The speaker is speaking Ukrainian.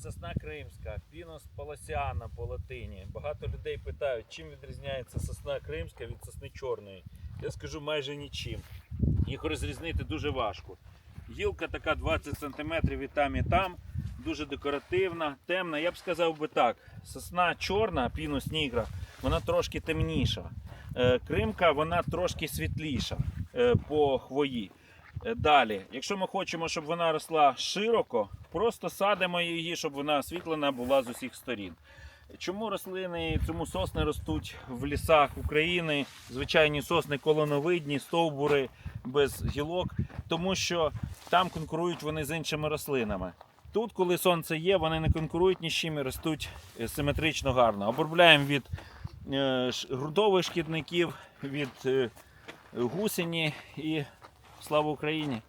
сосна кримська, пінос полосяна по латині. Багато людей питають, чим відрізняється сосна кримська від сосни чорної. Я скажу майже нічим. Їх розрізнити дуже важко. Гілка така 20 см і там і там, дуже декоративна, темна. Я б сказав би так: сосна чорна, пінус нігра, вона трошки темніша. Е, Кримка вона трошки світліша е, по хвої. Е, Далі, якщо ми хочемо, щоб вона росла широко, просто садимо її, щоб вона освітлена була з усіх сторін. Чому рослини, чому сосни ростуть в лісах України? Звичайні сосни колоновидні, стовбури без гілок, тому що там конкурують вони з іншими рослинами. Тут, коли сонце є, вони не конкурують ні з чим і ростуть е, симетрично гарно. Обробляємо від е, ш- шкідників, від гусені і слава Україні!